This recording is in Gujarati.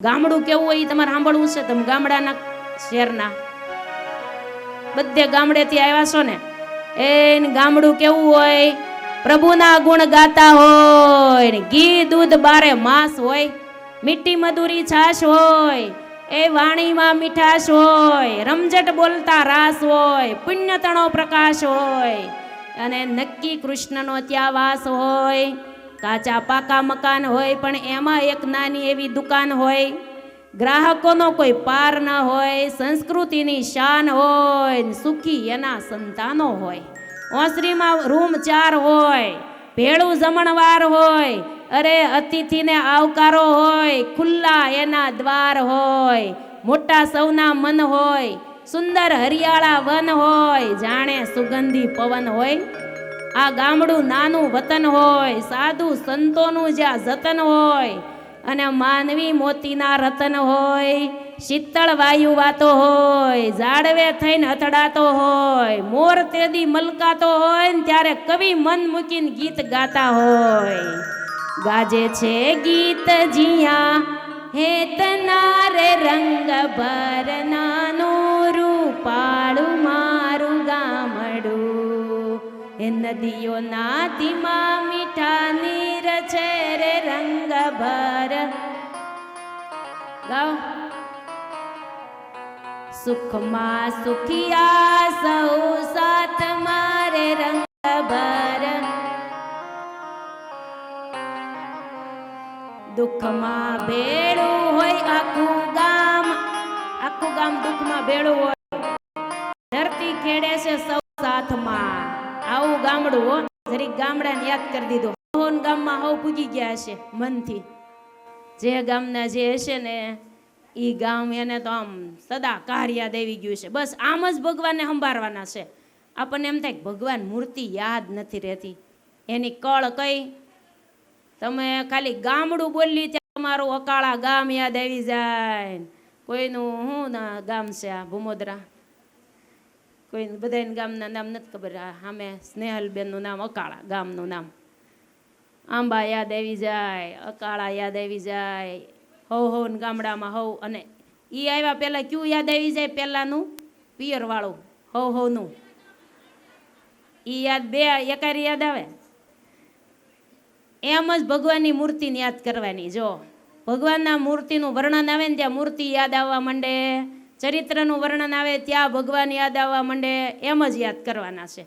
ગામડું કેવું હોય એ તમારે સાંભળવું છે? તમે ગામડાના શહેરના. બધે ગામડેથી આવ્યા છો ને? એ ગામડું કેવું હોય? પ્રભુના ગુણ ગાતા હોય ઘી, દૂધ, બારે માસ હોય, મીઠી મધુરી છાશ હોય, એ વાણીમાં મીઠાશ હોય, રમઝટ બોલતા રાસ હોય, પુણ્યતણો પ્રકાશ હોય, અને નક્કી કૃષ્ણનો ત્યાં વાસ હોય. કાચા પાકા મકાન હોય, પણ એમાં એક નાની એવી દુકાન હોય. ગ્રાહકોનો કોઈ પાર ન હોય, સંસ્કૃતિની શાન હોય સુખી એના સંતાનો હોય. ઓસરીમાં રૂમ ચાર હોય, ભેળું જમણવાર હોય, અરે અતિથિને આવકારો હોય, ખુલ્લા એના દ્વાર હોય, મોટા સૌના મન હોય, સુંદર હરિયાળા વન હોય, જાણે સુગંધી પવન હોય. આ ગામડું નાનું વતન હોય, સાધુ સંતોનું જ્યાં જતન હોય, અને માનવી મોતીના રતન હોય, શીતળ વાયુ વાતો હોય, ઝાડવે થઈને અથડાતો હોય, મોર તેદી મલકાતો હોય, ને ત્યારે કવિ મન મૂકીને ગીત ગાતા હોય. ગાજે છે ગીત જીયા હે તનારે રંગ ભરનાનું રૂપાળું એ નદીઓ નાતીમાં મીઠા નીર છે રે રંગ ભર સુખમાં સુખિયા સૌ સાથ મારે રંગ ભર દુઃખમાં ભેળું હોય આખું ગામ. આખું ગામ દુઃખમાં ભેળું હોય. ધરતી ખેડે છે સૌ ગામડું હો જરીક ગામડાને યાદ કરી દીધો. મોહન ગામમાં હવ પૂગી ગયા છે મનથી. જે ગામના જે હશે ને, ઈ ગામ એને તો આમ સદા કાર યાદ આવી ગયું છે. બસ આમ જ ભગવાનને સંભાળવાના છે. આપણને એમ થાય ભગવાન મૂર્તિ યાદ નથી રહેતી. એની કળ કઈ? તમે ખાલી ગામડું બોલી ત્યાં તમારું અકાળા ગામ યાદ આવી જાય કોઈનું શું ના ગામ છે આ ભૂમોદરા? કોઈ બધાને ગામના નામ નથી ખબર. સામે સ્નેહલબેનનું નામ, અકાળા ગામનું નામ. આંબા યાદ આવી જાય, અકાળા યાદ આવી જાય, હવ હવ ગામડામાં હવ અને એ આવ્યા પહેલાં ક્યુ યાદ આવી જાય પહેલાંનું? પિયરવાળું, હવ હવનું. ઈ યાદ બે એકારી યાદ આવે? એમ જ ભગવાનની મૂર્તિને યાદ કરવાની, જો. ભગવાનના મૂર્તિનું વર્ણન આવે ને ત્યાં મૂર્તિ યાદ આવવા માંડે. ચરિત્રનું વર્ણન આવે ત્યાં ભગવાન યાદ આવવા માંડે એમ જ યાદ કરવાના છે.